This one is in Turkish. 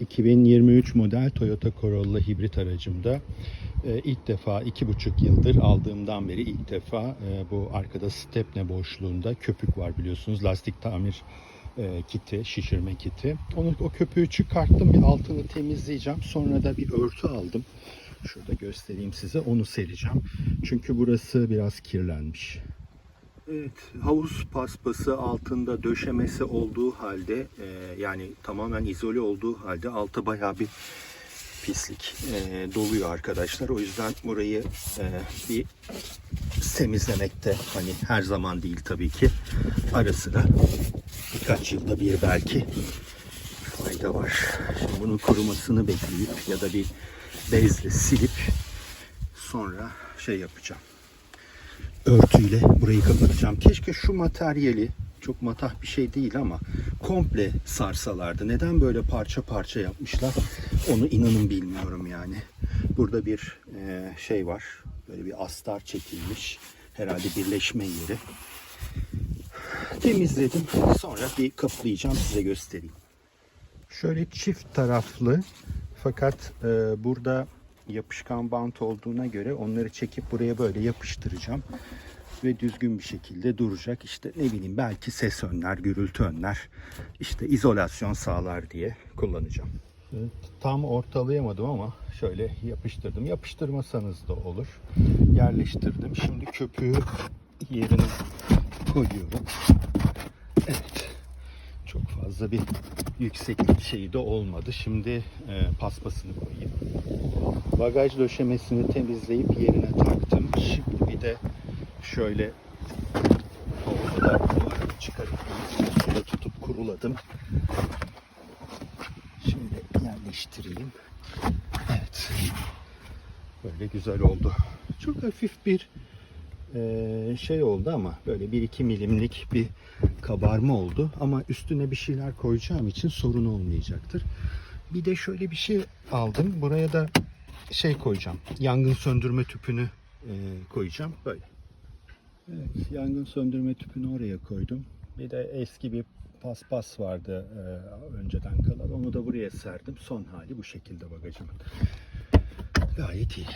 2023 model Toyota Corolla hibrit aracımda e, ilk defa iki buçuk yıldır aldığımdan beri ilk defa e, bu arkada stepne boşluğunda köpük var biliyorsunuz lastik tamir e, kiti, şişirme kiti. Onu o köpüğü çıkarttım bir altını temizleyeceğim. Sonra da bir örtü aldım. Şurada göstereyim size. Onu sereceğim. Çünkü burası biraz kirlenmiş. Evet, havuz paspası altında döşemesi olduğu halde e, yani tamamen izole olduğu halde altı bayağı bir pislik e, doluyor arkadaşlar. O yüzden burayı e, bir temizlemekte hani her zaman değil tabii ki ara sıra birkaç yılda bir belki fayda var. Şimdi bunun kurumasını bekleyip ya da bir bezle silip sonra şey yapacağım örtüyle burayı kapatacağım. Keşke şu materyali çok matah bir şey değil ama komple sarsalardı. Neden böyle parça parça yapmışlar? Onu inanın bilmiyorum yani. Burada bir e, şey var. Böyle bir astar çekilmiş. Herhalde birleşme yeri. Temizledim. Sonra bir kaplayacağım size göstereyim. Şöyle çift taraflı fakat e, burada yapışkan bant olduğuna göre onları çekip buraya böyle yapıştıracağım ve düzgün bir şekilde duracak. İşte ne bileyim belki ses önler, gürültü önler, işte izolasyon sağlar diye kullanacağım. Evet, tam ortalayamadım ama şöyle yapıştırdım. Yapıştırmasanız da olur. Yerleştirdim. Şimdi köpüğü yerine koyuyorum. Evet. Fazla bir yükseklik şeyi de olmadı. Şimdi e, paspasını koyayım. Bagaj döşemesini temizleyip yerine taktım. Şimdi bir de şöyle ortada çıkarıp suda tutup kuruladım. Şimdi yerleştireyim. Evet. Böyle güzel oldu. Çok hafif bir şey oldu ama böyle 1-2 milimlik bir kabarma oldu. Ama üstüne bir şeyler koyacağım için sorun olmayacaktır. Bir de şöyle bir şey aldım. Buraya da şey koyacağım. Yangın söndürme tüpünü e, koyacağım. Böyle. Evet, yangın söndürme tüpünü oraya koydum. Bir de eski bir paspas vardı e, önceden kalan. Onu da buraya serdim. Son hali bu şekilde bagajımın. Gayet iyi.